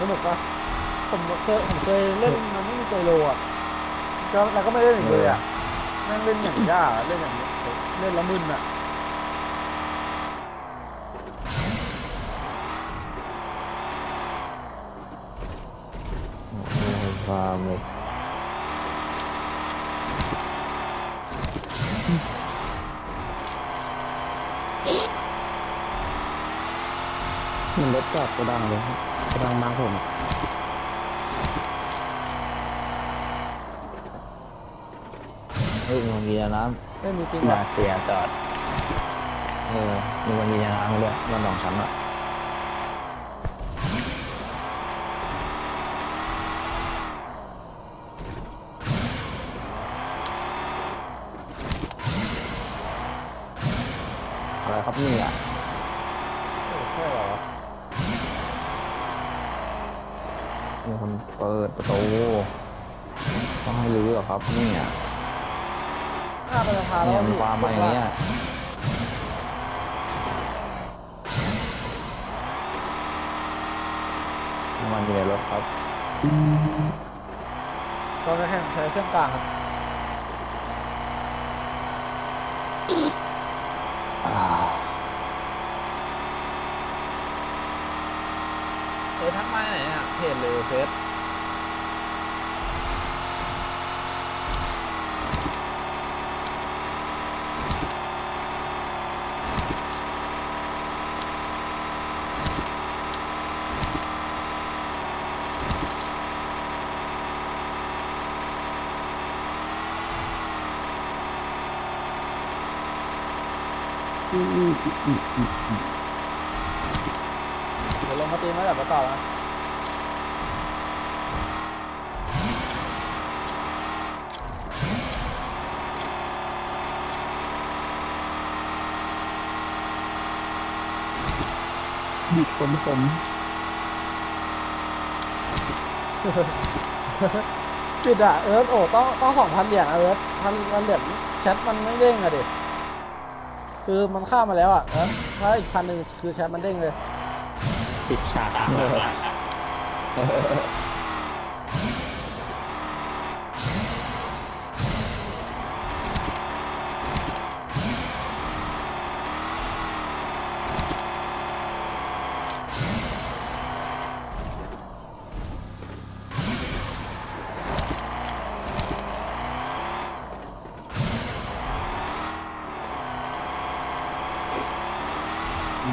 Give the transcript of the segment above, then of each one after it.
สนุกปะผมเคยผมเคยเล่นมันไม่มีเจโรอะก็แล้วก็ไม่เล่นอีกเลยอะแม่งเล่นอย่างยากอะเล่นอย่างเล่นละมึนอะฟาร์มเลยมันรถจอดกระดังเลยครับ กระดังมาผมอะเฮ้ยมันมีน้เล่นมีจริงำเหรมาอเสียจอด เออมีมันมีน้ำด้วยมันสองชั้นอะ อะไรครับเนี่ย เออใช่เหรอ มีคนเปิดประตูต้องให้รื้อเหรอครับเนี่ย ข้าไปราคาแล้เนี่วยมันความมาอย่างเงี้ยน้ำมันอยู่ในรถครับตอนนี้แข่งใช้เครื่องกลางครับอ่าเอทักมาไหนอะเพจเลยเฟซ เดี๋ยวลงมาตีมาแบบต่อนะบิดผมผมปิดอะเอิร์ธโอ้ต้องต้องสองพันเหรียญอะเอิร์ธพันพันเหรียญแชทมันไม่เด้งอะเดิ คือมันข้ามมาแล้วอะเอิร์ธถ้าอีกพันหนึ่งคือแชทมันเด้งเลย ปิดฉาก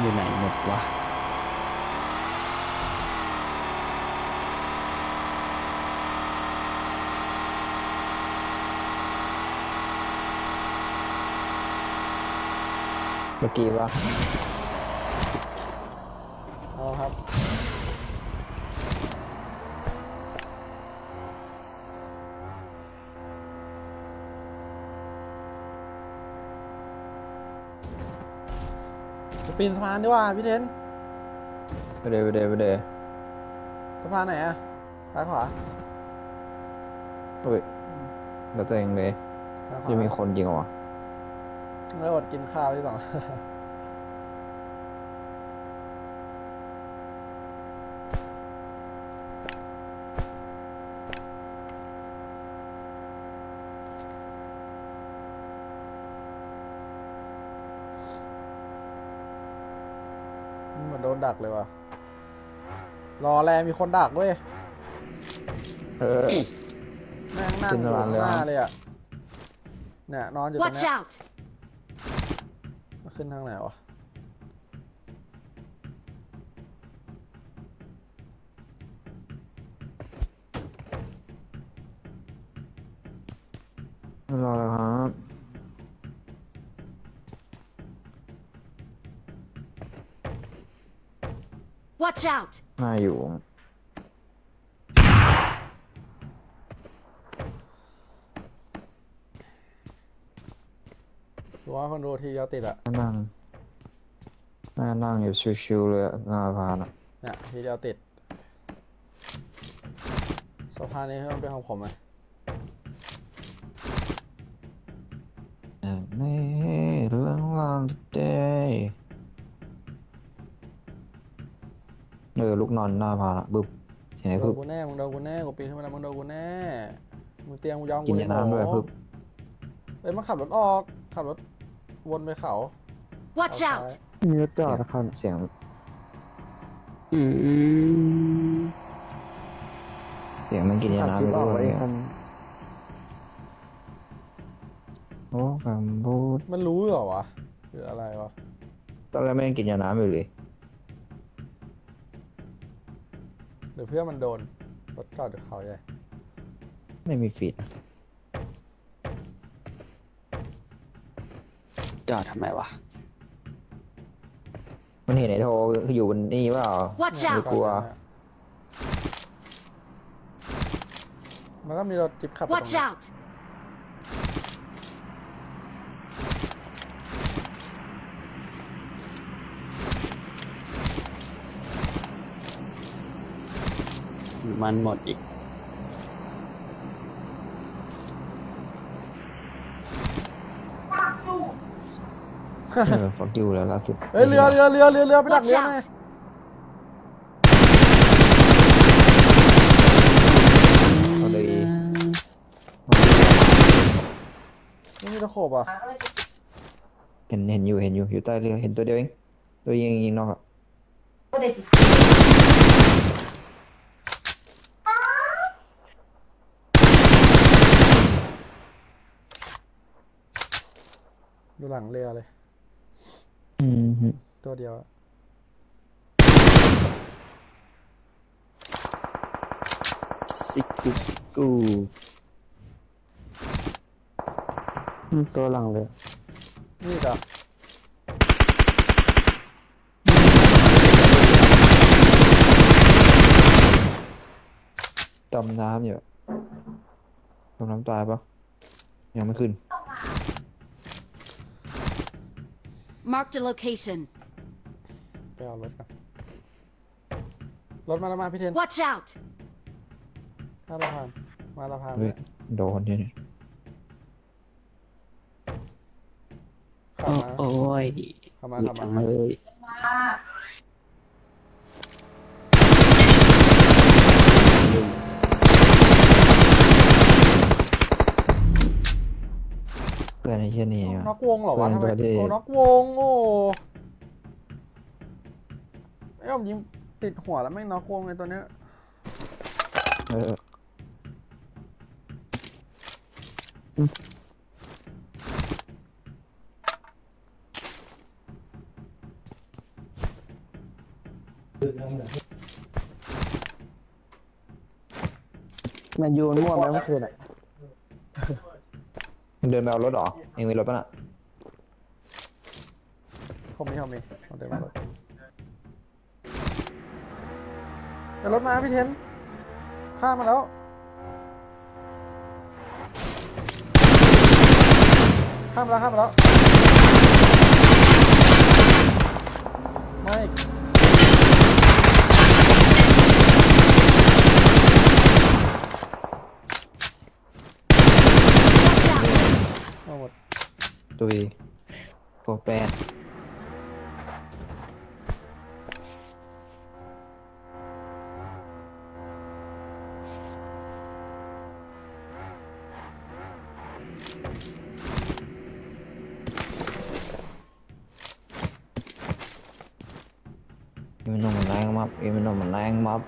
อยู่ไหนหมด วะเมื่อกี้ว่า จะปีนสะพานดีกว่าพี่เทนไปเดยไปเดยไปเดยสะพานไหนอะซ้ายขวาเฮ้ยแล้วตัวเองเลยซ้ายขวาจะมีคนยิงเหรอวะไม่อดกินข้าวที่สอง มือนโดนดักเลยว่ะ รอแลมีคนดักเว้ย เออ แม่งนั่งขึ้นอยู่สะพานข้างเลยหเหรอน้าเลยอะ เนี่ยนอนอยู่ตรง Watch เนี้ย out! ขึ้นทางไหนวะ Watch out! น่าอยู่รู้ว่าคนดูทีเดียวติดอะนั่ง น่านั่งอยู่ชิวๆเลยอะหน้าพานอะเนี่ยทีเดียวติดสะพานนี้มันเป็นของผมไหม นอนหน้าพานอะบึบเสียงไอ้โดพึนบกูแน่ มึงโดนกูแน่ กูปีนขึ้นมาแล้วมึงโดนกูแน่ มึงเตรียมกูยอมกินกูยาน้ำด้วยหมอพึบเอ้ยมาขับรถออก ขับรถวนไปเขา Watch เอา out! มีรถจอดนะครับเสียงอืมเสียงมันกินยาขับน้ำคลิไปปออกด้วไว้ยคันโอ้คำพูด มันรู้เหรอวะหรืออะไรวะ ตอนแรกไม่ได้กินยาน้ำอยู่เลย หรือเพื่อนมันโดนรถจอดอยู่เขาใหญ่ไม่มีฟีดจอดทำไมวะ มันเห็นไอ้โทคืออยู่บนนี่เปล่า Watch ไม่ out! กลัว มันก็มีรถจิ๊บขับไปตรง Watch นั้น out! มันหมดอีก เออฟักยูแล้วล่าสุดเฮ้ยเรือเรือเรือเรือเรือไปดัก Watch เรือไง out! เอาเลยไม่มีตะโขบอะเห็นเห็นอยู่เห็นอยู่อยู่ใต้เรือเห็นตัวเดียวเองตัวยิงยิงนอกอะ ดูหลังเรือเลย อืมฮึตัวเดียวอะซิกูซิกูอืมตัวหลังเลย นี่จ้ะดำน้ำอยู่ดำน้ำตายปะยังไม่ขึ้น Marked a location. ไปเอารถกันรถมาแล้วมาพี่เทน Watch out! ข้ามสะพานมาสะพานเฮ้ยโดนเนี่ย ขับมาโอ้ยขับมามีขับทั้งมาเลยเพื่ ฮียนี่อะน็อกวงเหรอวะเพื่ทำอนไมตัวเด็ก โอ้น็อกวงโอ้ไอ้ผมยิงติดหัวแล้วไม่งน็อกวงไอ้ตัวเนี้ยเออแมนยูมันมั่วไหมเมื่อคืนอะ เดินไปเอารถเหรอเองมีรถปะน่ะผมมีผมมีเอาเดี๋ยวมารถเดี๋ยวรถมาพี่เทนข้ามมาแล้ว ข้ามมาแล้วข้ามมาแล้วไม่ เอาหมด ตุยโปรแปดอีมันนมมันแรงมับอีมันนมมันแรงมับ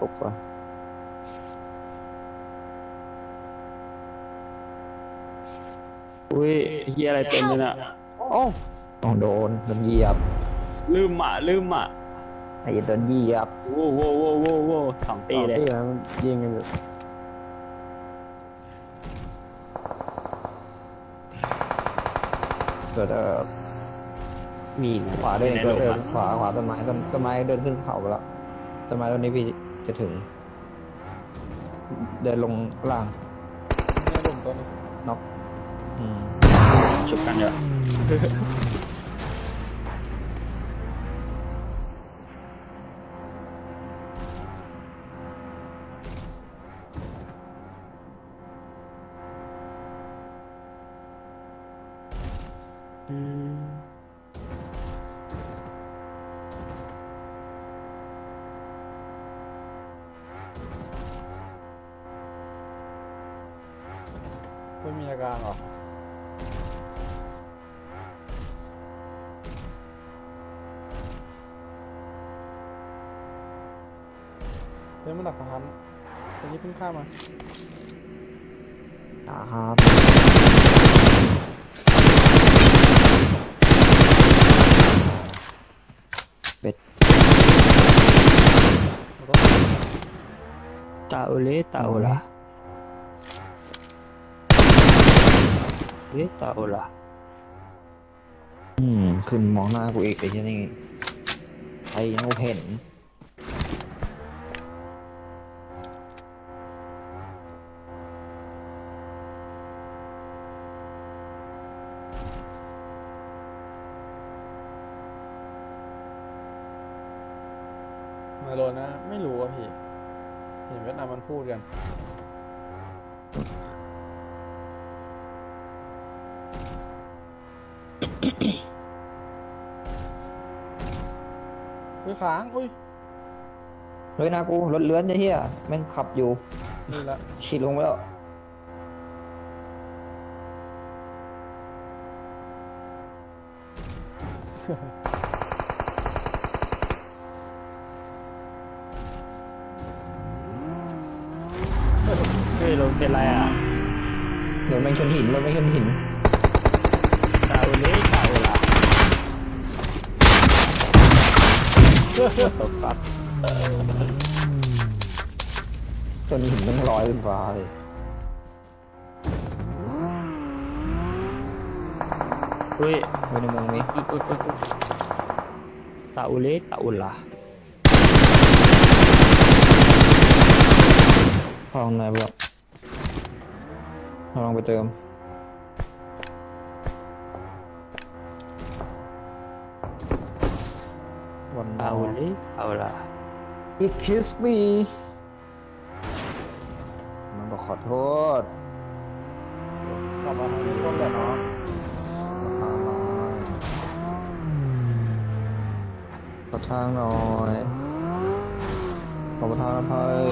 ตกว่ะอุ้ยเฮียอะไรเต็มเลยน่ะโอ้ต้องโดนโดนเหยียบ ลืมอะลืมอะไอ้เหี้ยโดนเหยียบโว้โว้โว้โว้โว้สองตีเลยตีแล้วมันยิงกันอยู่เกิดเอ่อมีนะขวาเดินในเกิดหเดิลุนมอะขวาขวาต้นไม้ต้นต้นไม้เดินขึ้นเขาไปแล้วต้นไม้ต้นนี้พี่ จะถึง เดินลงล่างเนี่ยหลุมตัวนี้น็อกอืมชุบกันเยอะ ไม่มีอาการเหรอเฮ้ยมันดักสะพานตรงนี้เพิ่งข้ามมาอ่าครับเราต้องตาโอเลตาโอลา เฮ้ยตาโอลาอืม ขึ้นมองหน้ากูอีกไอ้ที่นี่ไอ้ยังเห็น มาโลนะ ไม่รู้อะพี่ เห็นเวียดนามมันพูดกัน อุ้ยค้างอุ้ยเฮ้ยหนากูรถเลื้อนไอ้เหี้ยแม่งขับอยู่นี่ละฉีดลงไปแล้วเฮ้ยลงเป็นไรอะรถแม่งชนหินรถแม่งชนหิน ตาโอเลตาโอลาตกปัดชนหินแม่งลอยขึ้นฟ้าเลยเฮ้ยไว้ในเมืองนี้อุ๊ยอุ๊ยอุ๊ยอุ๊ยตาโอเลตาโอลาเข้าข้างในเพื่อนเราลองไปเติม วันตาโอเลตาโอลา Excuse me มันบอกขอโทษกลับมาทางนี้คนแบบเนาะขอทางหน่อยขอทางหน่อยขอประทานอภัย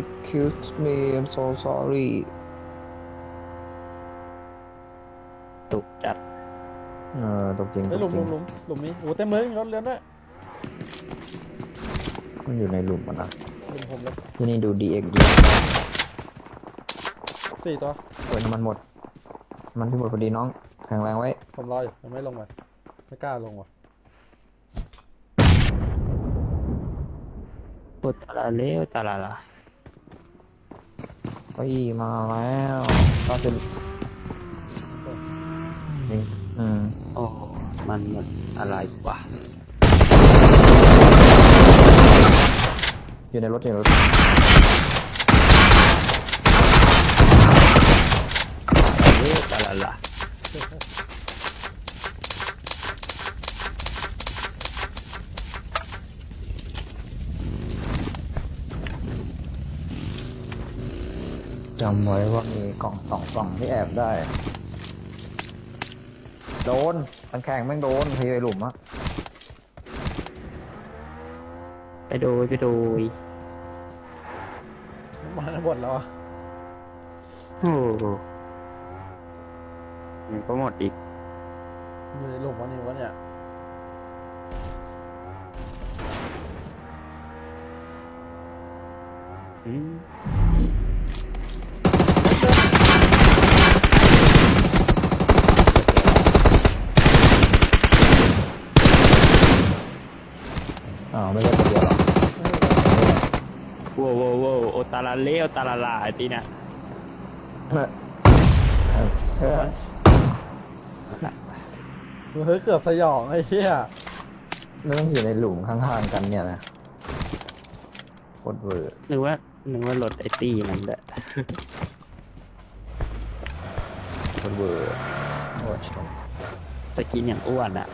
Excuse me I'm so sorry ตกจัด เออตกจริงเฮ้ยหตลุกมจหริลุงมหลุมหลุมนี้โอ้เต็มเลยมีรถเรือนด้วยมันอยู่ในหลุมอะนะหลุมผมเลยที่นี่ดู DX เยอะสี่ตัวเปิดน้ำมันหมดมันที่หมดพอดีน้องแข็งแรงไว้ ผมรออยู่ยังไม่ลงไปไม่กล้าลงว่ะโอตาลาเลโอตาลาลาเฮ้ยมาแล้วก็จะนี่อืม โอ้ มันมันอะไรวะอยู่ในรถอยู่ในรถเลตาลาลาจำไว้ว่ามีกล่องสองกล่องที่แอบได้ โดนตังแข่งแม่งโดนพยายหลุมอะไปดูไปดูมาในบทแล้วอะโอ้โหมันก็หมดอีก อยู่ในหลุมวะนี่วะเนี่ยอืมาวไม่ใช่ตัวเดียวหรอว้วว้วโว้วโอตาลาเลโอตาลาลาไอ้ตีเนี่ยเออเฮ้ยเกือบสยองไอ้เหี้ยแล้วต้องอยู่ในหลุมข้างๆกันเนี่ยนะโคตรเวอร์นึกว่านึกว่ารถไอ้ตีมันแหละโคตรเวอร์โอ้ชมสกินอย่างอ้วนอะ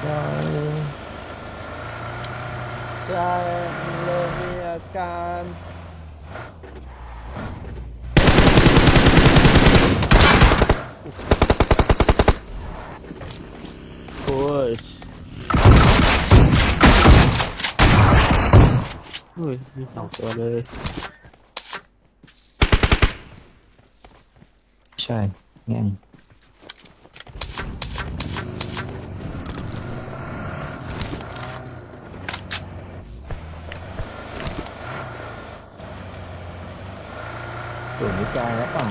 ใช่ใช่เริ่มมีอาการโอ้ยเฮ้ยมีสองตัวเลย ใช่แง่ง ส่วนวิจัยแล้วป่า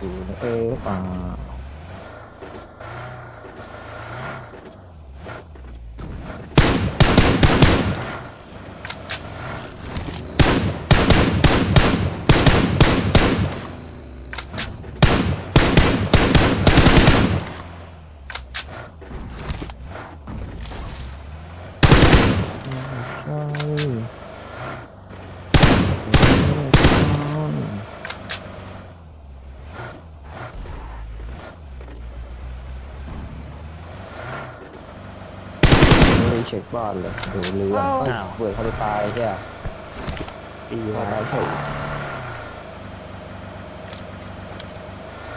ดูนย์เออป่า ใช่ไม่ได้เช็คบ้านเลยดูเรือเฮ้ยเปิดเขาจะตายใช่ไหมปีตาว่ายเฉย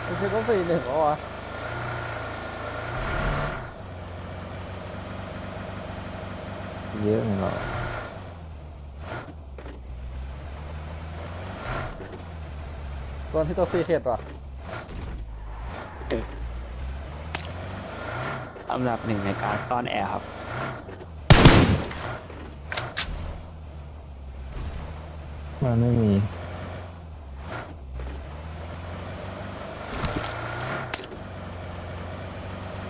ไม่ใช่ก็สี่หนึ่งเหรอวะเยอะไงหรอตัวที่ตัวซีเข็ดว่ะอันดับหนึ่งในการซ่อนแอร์ครับ มันไม่มี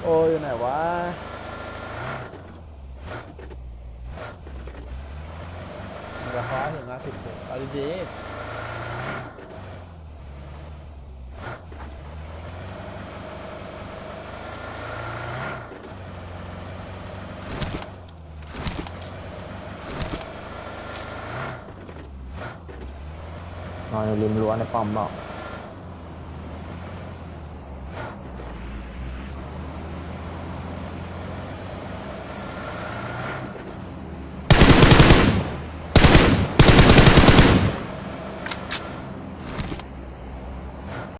โอ้ยอยู่ไหนวะมันจะคว้าถึงนะสิบเจ็ดเอาดีๆ นอนอยู่ ริมรั้วในป้อมบอก